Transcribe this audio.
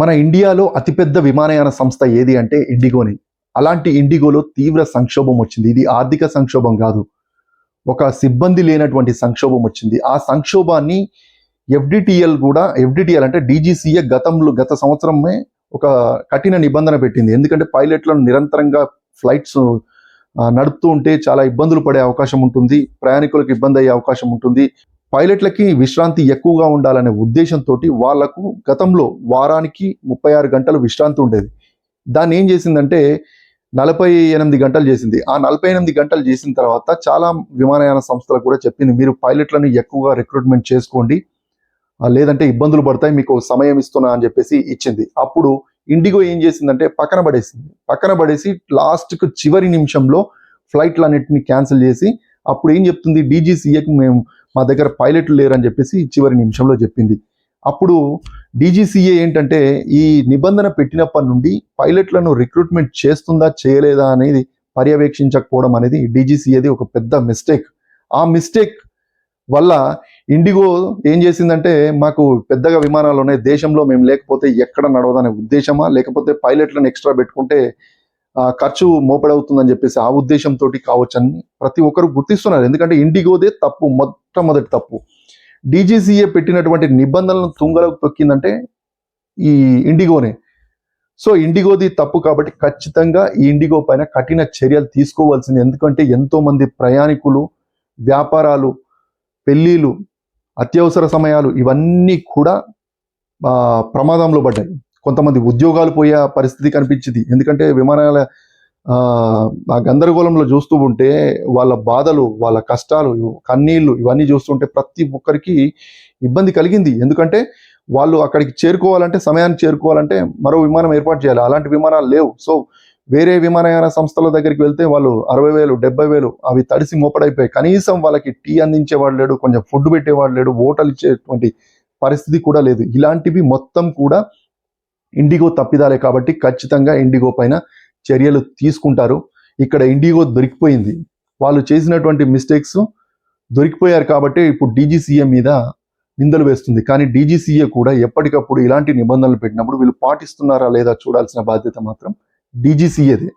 మన ఇండియాలో అతిపెద్ద విమానయాన సంస్థ ఏది అంటే ఇండిగోని. అలాంటి ఇండిగోలో తీవ్ర సంక్షోభం వచ్చింది. ఇది ఆర్థిక సంక్షోభం కాదు. ఒక సిబ్బంది లేనటువంటి సంక్షోభం వచ్చింది. ఆ సంక్షోభాన్ని ఎఫ్డిటిఎల్ కూడా ఎఫ్డిటిఎల్ అంటే డీజీసీఏ గతంలో గత సంవత్సరమే ఒక కఠిన నిబంధన పెట్టింది. ఎందుకంటే పైలట్లను నిరంతరంగా ఫ్లైట్స్ నడుపుతూ ఉంటే చాలా ఇబ్బందులు పడే అవకాశం ఉంటుంది. ప్రయాణికులకు ఇబ్బంది అయ్యే అవకాశం ఉంటుంది. పైలట్లకి విశ్రాంతి ఎక్కువగా ఉండాలనే ఉద్దేశంతో వాళ్ళకు గతంలో వారానికి ముప్పై ఆరు గంటలు విశ్రాంతి ఉండేది. దాన్ని ఏం చేసిందంటే నలభై ఎనిమిది గంటలు చేసింది. ఆ నలభై ఎనిమిది గంటలు చేసిన తర్వాత చాలా విమానయాన సంస్థలకు కూడా చెప్పింది మీరు పైలట్లను ఎక్కువగా రిక్రూట్మెంట్ చేసుకోండి. లేదంటే ఇబ్బందులు పడతాయి మీకు సమయం ఇస్తున్నా అని చెప్పేసి ఇచ్చింది. అప్పుడు ఇండిగో ఏం చేసిందంటే పక్కన పడేసింది. పక్కన పడేసి లాస్ట్కు చివరి నిమిషంలో ఫ్లైట్లన్నింటినీ క్యాన్సిల్ చేసి అప్పుడు ఏం చెప్తుంది? డీజీసీఏకి మేము మా దగ్గర పైలట్లు లేరని చెప్పేసి చివరి నిమిషంలో చెప్పింది. అప్పుడు డీజీసీఏ ఏంటంటే ఈ నిబంధన పెట్టినప్పటి నుండి పైలట్లను రిక్రూట్మెంట్ చేస్తుందా చేయలేదా అనేది పర్యవేక్షించకపోవడం అనేది డీజీసీఏది ఒక పెద్ద మిస్టేక్ ఆ మిస్టేక్ వల్ల ఇండిగో ఏం చేసిందంటే మాకు పెద్దగా విమానాలు ఉన్నాయి దేశంలో మేము లేకపోతే ఎక్కడ నడవదనే ఉద్దేశమా లేకపోతే పైలట్లను ఎక్స్ట్రా పెట్టుకుంటే ఖర్చు మోపడవుతుందని చెప్పేసి ఆ ఉద్దేశంతో కావచ్చని ప్రతి ఒక్కరు గుర్తిస్తున్నారు. ఎందుకంటే ఇండిగోదే తప్పు మొట్టమొదటి తప్పు. డీజీసీఏ పెట్టినటువంటి నిబంధనలను తుంగలకు తొక్కిందంటే ఈ ఇండిగోనే. సో ఇండిగోది తప్పు కాబట్టి ఖచ్చితంగా ఈ ఇండిగో పైన కఠిన చర్యలు తీసుకోవాల్సింది. ఎందుకంటే ఎంతోమంది ప్రయాణికులు వ్యాపారాలు పెళ్ళిళ్ళు అత్యవసర సమయాలు ఇవన్నీ కూడా ప్రమాదంలో పడ్డాయి. కొంతమంది ఉద్యోగాలు పోయే పరిస్థితి కనిపించింది. ఎందుకంటే విమానాల ఆ, గందరగోళంలో చూస్తూ ఉంటే వాళ్ళ బాధలు వాళ్ళ కష్టాలు కన్నీళ్ళు ఇవన్నీ చూస్తుంటే ప్రతి ఒక్కరికి ఇబ్బంది కలిగింది. ఎందుకంటే వాళ్ళు అక్కడికి చేరుకోవాలంటే సమయాన్ని చేరుకోవాలంటే మరో విమానం ఏర్పాటు చేయాలి. అలాంటి విమానాలు లేవు. సో వేరే విమానయాన సంస్థల దగ్గరికి వెళ్తే వాళ్ళు అరవై వేలు డెబ్బై వేలు అవి తడిసి మోపడైపోయాయి. కనీసం వాళ్ళకి టీ అందించేవాడు లేడు కొంచెం ఫుడ్ పెట్టేవాడు లేడు హోటల్ ఇచ్చేటువంటి పరిస్థితి కూడా లేదు. ఇలాంటివి మొత్తం కూడా ఇండిగో తప్పిదాలే కాబట్టి ఖచ్చితంగా ఇండిగో పైన చర్యలు తీసుకుంటారు. ఇక్కడ ఇండిగో దొరికిపోయింది. వాళ్ళు చేసినటువంటి మిస్టేక్స్ దొరికిపోయారు కాబట్టి ఇప్పుడు డీజీసీఏ మీద నిందలు వేస్తుంది. కానీ డీజీసీఏ కూడా ఎప్పటికప్పుడు ఇలాంటి నిబంధనలు పెట్టినప్పుడు వీళ్ళు పాటిస్తున్నారా లేదా చూడాల్సిన బాధ్యత మాత్రం డీజీసీఏదే